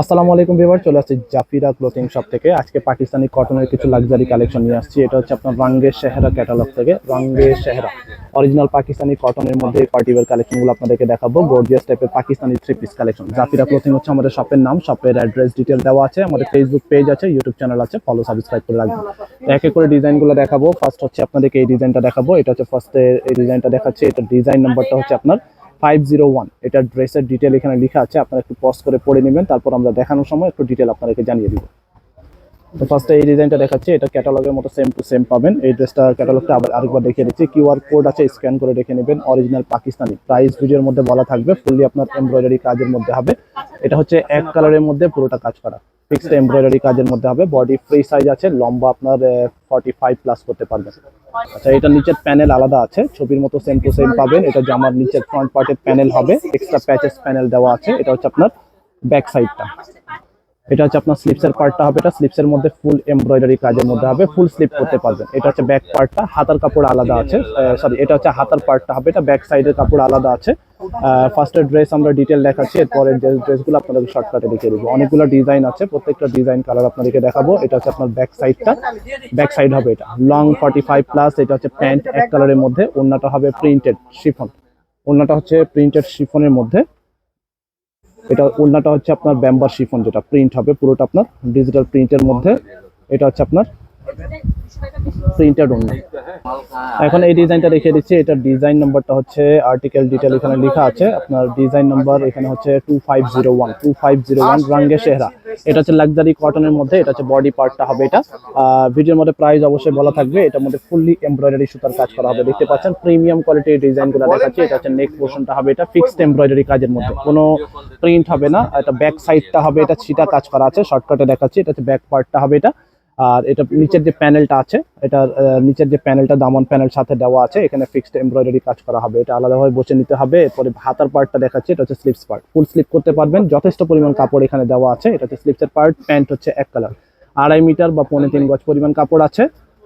আসসালামু আলাইকুম ভিউয়ার চলে আসছি জাফিরা ক্লোথিং শপ থেকে। আজকে পাকিস্তানি কটনের কিছু লাক্সারি কালেকশন নিয়ে আসছি। এটা হচ্ছে আপনার রঙ্গে শেহরা ক্যাটালগ থেকে। রঙ্গে শেহরা অরিজিনাল পাকিস্তানি কটনের মধ্যে পার্টিওয়ার কালেকশনগুলো আপনাদেরকে দেখাবো। গর্জিয়াস টাইপের Pakistani three piece collection Jafira clothing হচ্ছে আমাদের শপের নাম। শপের অ্যাড্রেস ডিটেল দেওয়া আছে। আমাদের ফেসবুক পেজ আছে ইউটিউব চ্যানেল আছে। ফলো সাবস্ক্রাইব করে রাখবেন। এক এক করে ডিজাইনগুলো দেখাবো। ফার্স্ট হচ্ছে আপনাদেরকে এই ডিজাইনটা দেখাবো। এটা হচ্ছে ফার্স্টে এই ডিজাইনটা দেখাচ্ছি। এটা ডিজাইন নাম্বারটা হচ্ছে আপনার ফাইভ জিরো ওয়ান এটা ড্রেসের ডিটেল এখানে লেখা আছে, আপনারা একটু পজ করে পড়ে নেবেন, তারপর আমরা দেখানোর সময় একটু ডিটেল আপনাদেরকে জানিয়ে দিব। তো ফার্স্টে এই ডিজাইনটা দেখাচ্ছি, এটা ক্যাটালগের মতো সেম টু সেম পাবেন। এই ড্রেসটা ক্যাটালগটা আবার আরেকবার দেখিয়ে দিচ্ছি। কিউআর কোড আছে স্ক্যান করে দেখে নেবেন। অরিজিনাল পাকিস্তানি প্রাইস ভিডিওর মধ্যে বলা থাকবে ফুললি আপনার এমব্রয়ডারি কাজের মধ্যে হবে। এটা হচ্ছে এক কালারের মধ্যে পুরোটা কাজ করা। ফিক্সড এমব্রয়ডারি কাজের মধ্যে হবে বডি ফ্রি সাইজ আছে, লম্বা আপনার ফর্টি ফাইভ প্লাস করতে পারবেন। আচ্ছা এটা নিচের প্যানেল আলাদা আছে, ছবির মতো সেম টু সেম পাবেন, এটা জামার নিচের ফ্রন্ট পার্টের প্যানেল হবে এক্সট্রা প্যাচেস প্যানেল দেওয়া আছে, এটা হচ্ছে আপনার ব্যাক সাইডটা এটা হচ্ছে আপনার স্লিপসের পার্টটা হবে, এটা স্লিপসের মধ্যে ফুল এমব্রয়ডারি কাজের মধ্যে হবে ফুল স্লিপ করতে পারবেন। এটা হচ্ছে ব্যাক পার্টটা হাতার কাপড় আলাদা আছে সরি এটা হচ্ছে হাতার পার্টটা হবে, এটা ব্যাক সাইডের কাপড় আলাদা আছে। ফার্স্টের ড্রেস আমরা ডিটেল দেখাচ্ছি, এরপরের যে ড্রেসগুলো আপনাদেরকে শর্টকাটে দেখিয়ে দেবো। অনেকগুলো ডিজাইন আছে, প্রত্যেকটা ডিজাইন কালার আপনাদেরকে দেখাবো। এটা হচ্ছে আপনার ব্যাক সাইডটা ব্যাক সাইড হবে এটা। লং ফর্টি ফাইভ প্লাস এটা হচ্ছে প্যান্ট এক কালারের মধ্যে। ওড়নাটা হবে প্রিন্টেড শিফন ওড়নাটা হচ্ছে প্রিন্টেড শিফনের মধ্যে। এটা ওড়নাটা হচ্ছে আপনার ব্যাম্বার শিফন যেটা প্রিন্ট হবে, পুরোটা আপনার ডিজিটাল প্রিন্টের মধ্যে। এটা হচ্ছে আপনার প্রিন্টেড ওড়না এখন এই ডিজাইনটা রেখে দিচ্ছি। এটা ডিজাইন নাম্বারটা হচ্ছে আর্টিকেল ডিটেল এখানে লেখা আছে। আপনার ডিজাইন নাম্বার এখানে হচ্ছে two five zero one two five zero one রাঙ্গে শেহরা এটা হচ্ছে লাক্সারি কটনের মধ্যে, এটা হচ্ছে বডি পার্টটা হবে এটা। ভিডিওর মধ্যে প্রাইস অবশ্যই বলা থাকবে। এটার মধ্যে ফুললি এমব্রয়ডারি সুতার কাজ করা হবে। দেখতে পাচ্ছেন প্রিমিয়াম কোয়ালিটির ডিজাইনগুলো দেখাচ্ছি। এটা হচ্ছে নেক পোর্শনটা হবে এটা ফিক্সড এমব্রয়ডারি কাজের মধ্যে। কোনো প্রিন্ট হবে না। এটা ব্যাক সাইডটা হবে এটা, ছিটা কাজ করা আছে। শর্টকাটে দেখাচ্ছি। এটা হচ্ছে ব্যাক পার্টটা হবে এটা। আর এটা নিচের যে প্যানেলটা আছে, এটা নিচের যে প্যানেলটা দামন প্যানেল সাথে দেওয়া আছে, এখানে ফিক্সড এমব্রয়ডারি কাজ করা হবে। এটা আলাদাভাবে বসে নিতে হবে। এরপরে হাতার পার্টটা দেখাচ্ছি, এটা হচ্ছে স্লিপস পার্ট ফুল স্লিপ করতে পারবেন, যথেষ্ট পরিমাণ কাপড় এখানে দেওয়া আছে। এটা হচ্ছে স্লিপসের পার্ট প্যান্ট হচ্ছে এক কালার আড়াই মিটার বা পৌনে তিন গজ পরিমাণ কাপড় আছে।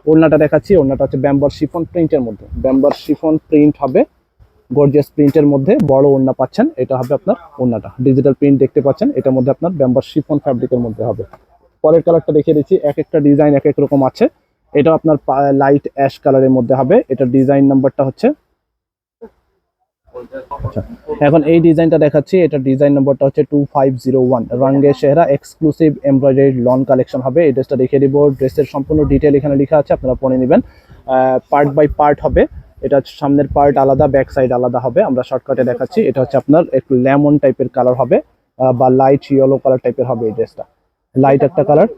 ওড়নাটা দেখাচ্ছি, ওড়নাটা হচ্ছে ব্যাম্বার শিফন প্রিন্টের মধ্যে। ব্যাম্বার শিফন প্রিন্ট হবে গর্জিয়াস প্রিন্টের মধ্যে। বড় ওড়না পাচ্ছেন, এটা হবে আপনার ওড়নাটা। ডিজিটাল প্রিন্ট দেখতে পাচ্ছেন, এটার মধ্যে আপনার ব্যাম্বার শিফন ফ্যাব্রিকের মধ্যে হবে। পরের কালারটা দেখিয়ে দিচ্ছি, এক একটা ডিজাইন এক এক রকম আছে। এটা আপনার লাইট অ্যাশ কালারের মধ্যে হবে। এটা ডিজাইন নাম্বারটা হচ্ছে আচ্ছা এখন এই ডিজাইনটা দেখাচ্ছি। এটা ডিজাইন নাম্বারটা হচ্ছে টু ফাইভ জিরো ওয়ান রঙ্গে শেহরা এক্সক্লুসিভ এমব্রয়ডারি লন কালেকশন হবে। এই ড্রেসটা দেখিয়ে দিব। ড্রেসের সম্পূর্ণ ডিটেল এখানে লেখা আছে, আপনারা পড়ে নেবেন। পার্ট বাই পার্ট হবে। এটা সামনের পার্ট আলাদা ব্যাক সাইড আলাদা হবে। আমরা শর্টকাটে দেখাচ্ছি। এটা হচ্ছে আপনার একটু লেমন টাইপের কালার হবে বা লাইট ইয়েলো কালার টাইপের হবে এই ড্রেসটা লাইট একটা কালার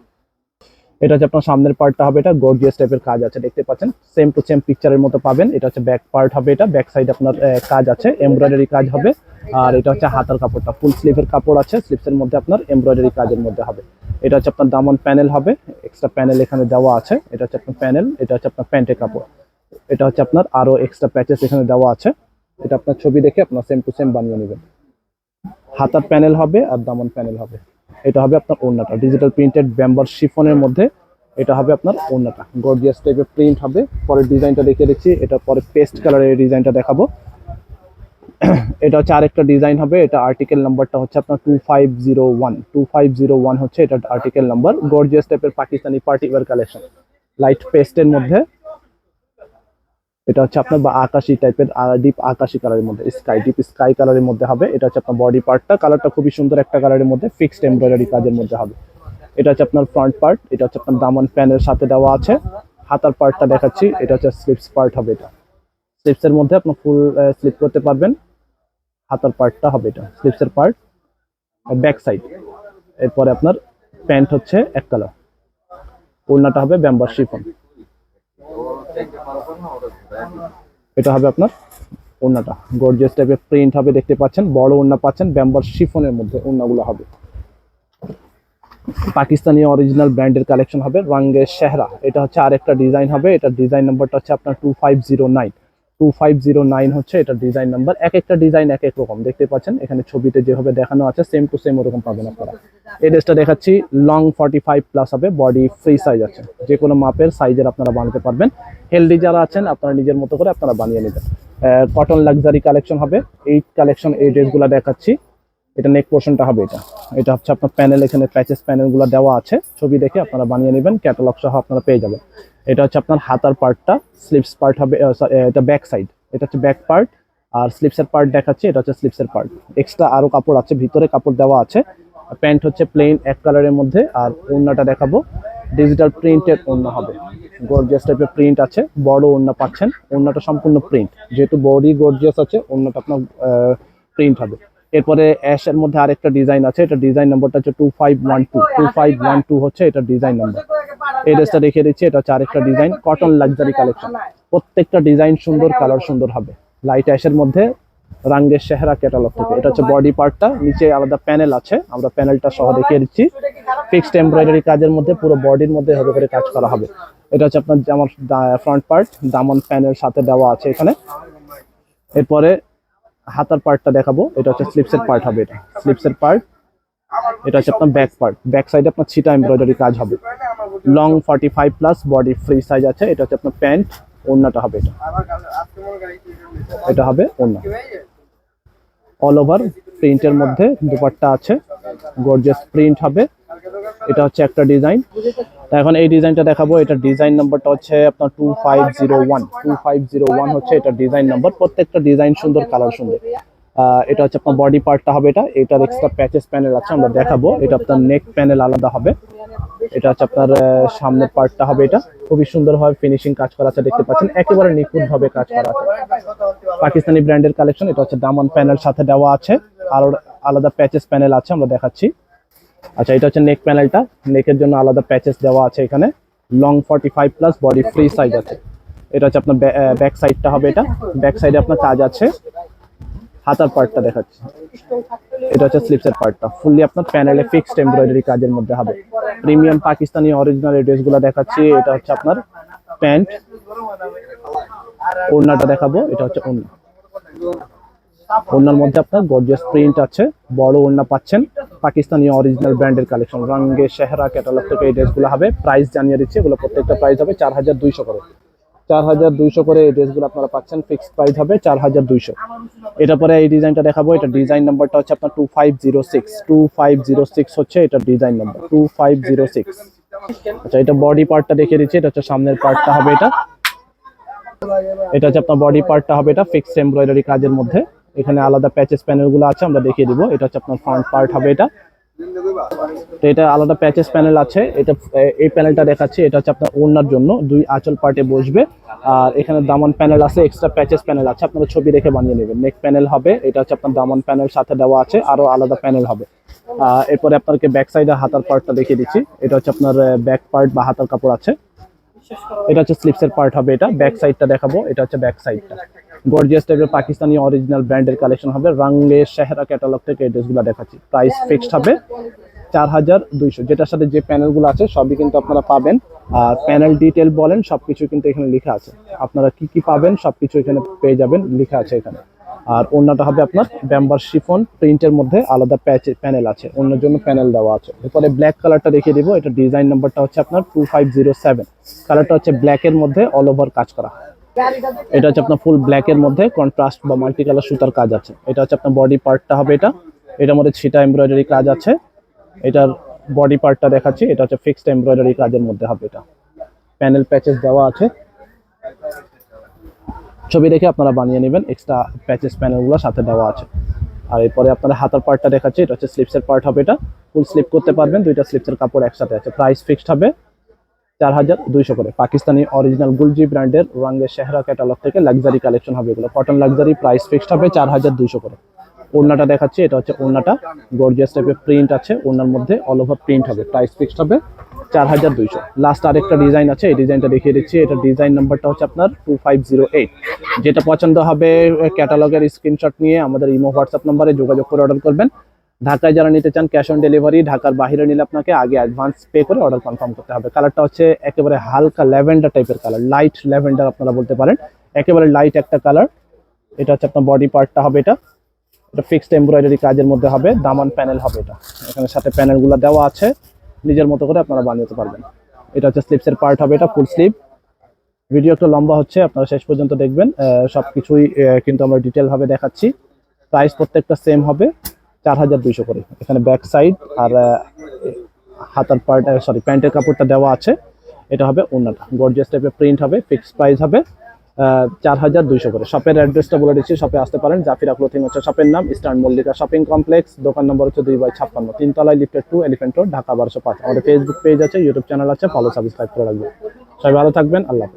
এটা হচ্ছে আপনার সামনের পার্টটা হবে এটা গর্জিয়াস টাইপের কাজ আছে, দেখতে পাচ্ছেন। সেম টু সেম পিকচারের মতো পাবেন। এটা হচ্ছে ব্যাক পার্ট হবে এটা ব্যাক সাইড আপনার কাজ আছে এমব্রয়ডারি কাজ হবে। আর এটা হচ্ছে হাতার কাপড়টা ফুল স্লিভের কাপড় আছে স্লিভসের মধ্যে আপনার এমব্রয়ডারি কাজের মধ্যে হবে। এটা হচ্ছে আপনার দামন প্যানেল হবে এক্সট্রা প্যানেল এখানে দেওয়া আছে। এটা হচ্ছে আপনার প্যানেল এটা হচ্ছে আপনার প্যান্টের কাপড়। এটা হচ্ছে আপনার আরও এক্সট্রা প্যাচেস এখানে দেওয়া আছে। এটা আপনার ছবি দেখে আপনার সেম টু সেম বানিয়ে নেবেন। হাতার প্যানেল হবে আর দামন প্যানেল হবে। এটা হবে আপনার ওড়নাটা। ডিজিটাল প্রিন্টেড ব্যাম্বার শিফনের মধ্যে এটা হবে আপনার ওড়নাটা। গর্জিয়াস টাইপের প্রিন্ট হবে। পরের ডিজাইনটা দেখিয়ে দিচ্ছি। এটা পরে পেস্ট কালারের ডিজাইনটা দেখাবো। এটা হচ্ছে আরেকটা ডিজাইন হবে। এটা আর্টিকেল নাম্বারটা হচ্ছে আপনার two five zero one two five zero one হচ্ছে এটা আর্টিকেল নাম্বার গর্জিয়াস টাইপের Pakistani party wear collection light পেস্টের মধ্যে। এটা হচ্ছে আপনার বা আকাশি টাইপের ডিপ আকাশি কালারের মধ্যে স্কাই ডিপ স্কাই কালারের মধ্যে হবে। এটা হচ্ছে আপনার বডি পার্টটা কালারটা খুবই সুন্দর একটা কালারের মধ্যে ফিক্সড এমব্রয়ডারি কাজের মধ্যে হবে। এটা হচ্ছে আপনার ফ্রন্ট পার্ট এটা হচ্ছে আপনার দামন প্যানের সাথে দেওয়া আছে। হাতার পার্টটা দেখাচ্ছি, এটা হচ্ছে স্লিপস পার্ট হবে এটা। স্লিপসের মধ্যে আপনার ফুল স্লিপ করতে পারবেন। হাতার পার্টটা হবে এটা স্লিপসের পার্ট ব্যাক সাইড এরপরে আপনার প্যান্ট হচ্ছে এক কালার ওড়নাটা হবে ব্যাম্বার শিফন এটা হবে আপনার ওড়নাটা। গর্জিয়াস টাইপের প্রিন্ট হবে, দেখতে পাচ্ছেন। বড় ওড়না পাচ্ছেন, ব্যাম্বার শিফনের মধ্যে ওড়নাগুলো হবে। পাকিস্তানি অরিজিনাল ব্র্যান্ডের কালেকশন হবে রঙের সেহরা। এটা হচ্ছে আরেকটা ডিজাইন হবে, এটা ডিজাইন নাম্বারটা হচ্ছে আপনার two five zero nine two five zero nine হচ্ছে এটা ডিজাইন নাম্বার এক একটা ডিজাইন এক এক রকম, দেখতে পাচ্ছেন? এখানে ছবিতে যেভাবে দেখানো আছে সেম টু সেম ওরকম পাবেন আপনারা। এই ড্রেসটা দেখাচ্ছি লং ফর্টি ফাইভ প্লাস হবে বডি ফ্রি সাইজ আছে। যে কোনো মাপের সাইজের আপনারা বানাতে পারবেন। হেলদি যারা আছেন, আপনারা নিজের মতো করে আপনারা বানিয়ে নেবেন। কটন লাক্সারি কালেকশন হবে। এই কালেকশন এই ড্রেসগুলো দেখাচ্ছি। এটা নেক পোর্শনটা হবে এটা। এটা হচ্ছে আপনার প্যানেল এখানে প্যাচেস প্যানেলগুলো দেওয়া আছে। ছবি দেখে আপনারা বানিয়ে নেবেন ক্যাটালগ সহ আপনারা পেয়ে যাবেন। এটা হচ্ছে আপনার হাতার পার্টটা স্লিপস পার্ট হবে এটা ব্যাক সাইড এটা হচ্ছে ব্যাক পার্ট আর স্লিপসের পার্ট দেখাচ্ছে, এটা হচ্ছে স্লিপসের পার্ট এক্সট্রা আরও কাপড় আছে, ভিতরে কাপড় দেওয়া আছে। প্যান্ট হচ্ছে প্লেন এক কালারের মধ্যে, আর ওড়নাটা দেখাবো। ডিজিটাল প্রিন্টেড ওড়না হবে। গর্জিয়াস টাইপের প্রিন্ট আছে, বড় ওড়না পাচ্ছেন। ওড়নাটা সম্পূর্ণ প্রিন্ট যেহেতু বডি গর্জিয়াস আছে, ওড়নাটা আপনার প্রিন্ট হবে। এরপরে অ্যাশের মধ্যে আরেকটা ডিজাইন আছে এটা ডিজাইন নাম্বারটা হচ্ছে two five one two two five one two হচ্ছে এটা ডিজাইন নাম্বার এই ড্রেসটা দেখিয়ে দিচ্ছি এটা হচ্ছে আরেকটা ডিজাইন কটন লাক্সারি কালেকশন প্রত্যেকটা ডিজাইন সুন্দর কালার সুন্দর হবে। লাইট অ্যাশের মধ্যে রাঙ্গের চেহারা ক্যাটালগ থেকে। এটা হচ্ছে বডি পার্টটা নিচে আলাদা প্যানেল আছে আমরা প্যানেলটা সহ দেখিয়ে দিচ্ছি। ফিক্সড এমব্রয়ডারি কাজের মধ্যে পুরো বডির মধ্যে হবে করে কাজ করা হবে। এটা হচ্ছে আপনার আমার ফ্রন্ট পার্ট দামন প্যানেল সাথে দেওয়া আছে এখানে। এরপরে হাতার পার্টটা দেখাবো। এটা হচ্ছে স্লিপসের পার্ট হবে এটা। স্লিপসের পার্ট এটা হচ্ছে আপনার ব্যাক পার্ট ব্যাক সাইডে আপনার ছিটা এমব্রয়ডারি কাজ হবে। Long forty five plus body free size আছে। এটা হচ্ছে আপনার প্যান্ট ওড়নাটা হবে এটা। এটা হবে ওড়না। অল ওভার প্রিন্টের মধ্যে দুপাট্টা আছে। গর্জিয়াস প্রিন্ট হবে। এটা হচ্ছে একটা ডিজাইন। এখন এই ডিজাইনটা দেখাবো। এটা ডিজাইন নাম্বারটা হচ্ছে আপনার two five zero one two five zero one হচ্ছে এটা ডিজাইন নাম্বার। প্রত্যেকটা ডিজাইন সুন্দর, কালার সুন্দর। এটা হচ্ছে আপনার বডি পার্টটা হবে এটা। এটার এক্সট্রা প্যাচেস প্যানেল আছে, আমরা দেখাবো। এটা আপনার নেক প্যানেল আলাদা হবে। এটা হচ্ছে আপনার সামনের পার্টটা হবে এটা। খুবই সুন্দরভাবে ফিনিশিং কাজ করা আছে, দেখতে পাচ্ছেন। একেবারে নিখুঁত ভাবে কাজ করা আছে। পাকিস্তানি ব্র্যান্ডের কালেকশন এটা হচ্ছে দামান প্যানেল সাথে দেওয়া আছে। আর আলাদা প্যাচেস প্যানেল আছে, আমরা দেখাচ্ছি। আচ্ছা এটা হচ্ছে নেক প্যানেলটা নেকের জন্য আলাদা প্যাচেস দেওয়া আছে এখানে। Long forty five plus body free size আছে। এটা হচ্ছে আপনার ব্যাক সাইডটা হবে এটা। ব্যাক সাইডে আপনার কাজ আছে। হাতার পার্টটা দেখাচ্ছি। এটা হচ্ছে স্লিপসের পার্টটা ফুললি আপনার প্যানেলে ফিক্সড এমব্রয়ডারি কাজের মধ্যে হবে। প্রিমিয়াম পাকিস্তানি অরিজিনাল ড্রেসগুলো দেখাচ্ছি। এটা হচ্ছে আপনার প্যান্ট ওড়নাটা দেখাবো। এটা হচ্ছে ওড়না। ওড়নার মধ্যে আপনার গর্জিয়াস প্রিন্ট আছে। বড় ওড়না পাচ্ছেন। পাকিস্তানি অরিজিনাল ব্র্যান্ডের কালেকশন রঙ্গে শেহরা ক্যাটালগ থেকে এই ড্রেসগুলো হবে। প্রাইস জানিয়ে দিচ্ছি, এগুলো প্রত্যেকটা প্রাইস হবে চার হাজার দুইশো করে। চার হাজার দুইশো করে এই ড্রেসগুলো আপনারা পাচ্ছেন। ফিক্সড প্রাইস হবে চার হাজার দুইশো। এটা পরে এই ডিজাইনটা দেখাবো। এটা ডিজাইন নাম্বারটা হচ্ছে আপনার two five zero six two five zero six হচ্ছে এটা design number two five zero six আচ্ছা এটা বডি পার্টটা দেখিয়ে দিচ্ছি। এটা হচ্ছে সামনের পার্টটা হবে এটা। এটা হচ্ছে আপনার বডি পার্টটা হবে এটা। ফিক্সড এমব্রয়ডারি কাজের মধ্যে। এখানে আলাদা প্যাচেস প্যানেলগুলো আছে, আমরা দেখিয়ে দিব। এটা হচ্ছে আপনার ফ্রন্ট পার্ট হবে এটা। তো এটা আলাদা প্যাচেস প্যানেল আছে। এটা, এই প্যানেলটা দেখাচ্ছি, এটা হচ্ছে আপনার ওড়নার জন্য। দুই আঁচল পার্টে বসবে। আর এখানে দামন প্যানেল আছে এক্সট্রা প্যাচেস প্যানেল আছে। আপনারা ছবি দেখে বানিয়ে নেবেন। নেক প্যানেল হবে, এটা হচ্ছে আপনার দামন প্যানেল সাথে দেওয়া আছে, আরও আলাদা প্যানেল হবে। এরপরে আপনাকে ব্যাক সাইডে হাতার পার্টটা দেখিয়ে দিচ্ছি। এটা হচ্ছে আপনার ব্যাক পার্ট বা হাতার কাপড় আছে। এটা হচ্ছে স্লিপসের পার্ট হবে এটা। ব্যাক সাইডটা দেখাবো। এটা হচ্ছে ব্যাক সাইডটা গর্জিয়াস টাইপের পাকিস্তানি অরিজিনাল ব্র্যান্ডের কালেকশন হবে। রঙ্গে শেহরা ক্যাটালগ থেকে এই ড্রেসগুলো দেখাচ্ছি। প্রাইস ফিক্সড হবে চার হাজার দুইশো। যেটার সাথে যে প্যানেলগুলো আছে, সবই কিন্তু আপনারা পাবেন। আর প্যানেল ডিটেল বলেন, সবকিছু কিন্তু এখানে লেখা আছে। আপনারা কি কি পাবেন, সবকিছু এখানে পেয়ে যাবেন, লেখা আছে এখানে। আর অন্যটা হবে আপনার ব্যাম্বার শিফন প্রিন্টের মধ্যে আলাদা প্যাচ প্যানেল আছে। অন্যের জন্য প্যানেল দেওয়া আছে। এরপরে ব্ল্যাক কালারটা দেখিয়ে দিব। এটা ডিজাইন নাম্বারটা হচ্ছে আপনার টু ফাইভ জিরো সেভেন কালারটা হচ্ছে ব্ল্যাকের মধ্যে অল ওভার কাজ করা। এটা হচ্ছে আপনার ফুল ব্ল্যাকের মধ্যে কন্ট্রাস্ট বা মাল্টি কালার সুতার কাজ আছে। এটা হচ্ছে আপনার বডি পার্টটা হবে এটা। এটার মধ্যে ছিটা এমব্রয়ডারি কাজ আছে। এটার বডি পার্টটা দেখাচ্ছি, এটা হচ্ছে ফিক্সড এমব্রয়ডারি কাজের মধ্যে হবে এটা। প্যানেল প্যাচেস দেওয়া আছে। ছবি দেখে আপনারা বানিয়ে নেবেন এক্সট্রা প্যাচেস প্যানেলগুলো সাথে দেওয়া আছে। আর এরপরে আপনারা হাতার পার্টটা দেখাচ্ছি, এটা হচ্ছে স্লিপসের পার্ট হবে এটা। ফুল স্লিপ করতে পারবেন, দুইটা স্লিপসের কাপড় একসাথে আছে। প্রাইস ফিক্সড হবে। চার হাজার দুইশো করে। পাকিস্তানি অরিজিনাল গুলজি ব্র্যান্ডের রঙের শেহরা ক্যাটালগ থেকে লাক্সারি কালেকশন হবে এগুলো। কটন লাক্সারি প্রাইস ফিক্সড হবে চার হাজার দুইশো করে। ওড়নাটা দেখাচ্ছি, এটা হচ্ছে ওড়নাটা। গর্জিয়াস টাইপের প্রিন্ট আছে, ওড়নার মধ্যে অল ওভার প্রিন্ট হবে। প্রাইস ফিক্সড হবে চার হাজার দুইশো। লাস্ট আরেকটা ডিজাইন আছে, এই ডিজাইনটা দেখিয়ে দিচ্ছি। এটা ডিজাইন নাম্বারটা হচ্ছে আপনার টু ফাইভ জিরো এইট যেটা পছন্দ হবে ক্যাটালগের স্ক্রিনশট নিয়ে, আমাদের ইমো হোয়াটসঅ্যাপ নাম্বারে যোগাযোগ করে অর্ডার করবেন। ঢাকায় যারা নিতে চান ক্যাশ অন ডেলিভারি ঢাকার বাইরে নিলে আপনাকে আগে অ্যাডভান্স পে করে অর্ডার কনফার্ম করতে হবে। কালারটা হচ্ছে একেবারে হালকা ল্যাভেন্ডার টাইপের কালার লাইট ল্যাভেন্ডার আপনারা বলতে পারেন। একেবারে লাইট একটা কালার এটা হচ্ছে আপনার বডি পার্টটা হবে এটা। এটা ফিক্সড এমব্রয়ডারি কাজের মধ্যে হবে, দামান প্যানেল হবে এটা। এখানে সাথে প্যানেলগুলো দেওয়া আছে, নিজের মতো করে আপনারা বানিয়ে পারবেন। এটা হচ্ছে স্লিপসের পার্ট হবে এটা ফুল স্লিপ ভিডিও একটু লম্বা হচ্ছে, আপনারা শেষ পর্যন্ত দেখবেন। সব কিছুই কিন্তু আমরা ডিটেলভাবে দেখাচ্ছি। প্রাইস প্রত্যেকটা সেম হবে। চার হাজার দুইশো করে। এখানে ব্যাক সাইড আর হাতার পার্ট সরি প্যান্টের কাপড়টা দেওয়া আছে। এটা হবে অন্যটা গর্জিয়াস টাইপের প্রিন্ট হবে ফিক্সড প্রাইস হবে চার হাজার দুইশো করে। শপের অ্যাড্রেসটা বলে দিচ্ছি শপে আসতে পারেন। জাফিরা ক্লোথিং হচ্ছে শপের নাম ইস্টার্ন মল্লিকা শপিং কমপ্লেক্স দোকান নম্বর হচ্ছে দুই বাই ছাপ্পান্ন। তিনতলায় লিফটেড টু এলিফেন্ট রোড ঢাকা বারোশো পাঁচ। আমাদের ফেসবুক পেজ আছে ইউটিউব চ্যানেল আছে ফলো সাবস্ক্রাইব করে রাখবেন। সবাই ভালো থাকবেন, আল্লাহ।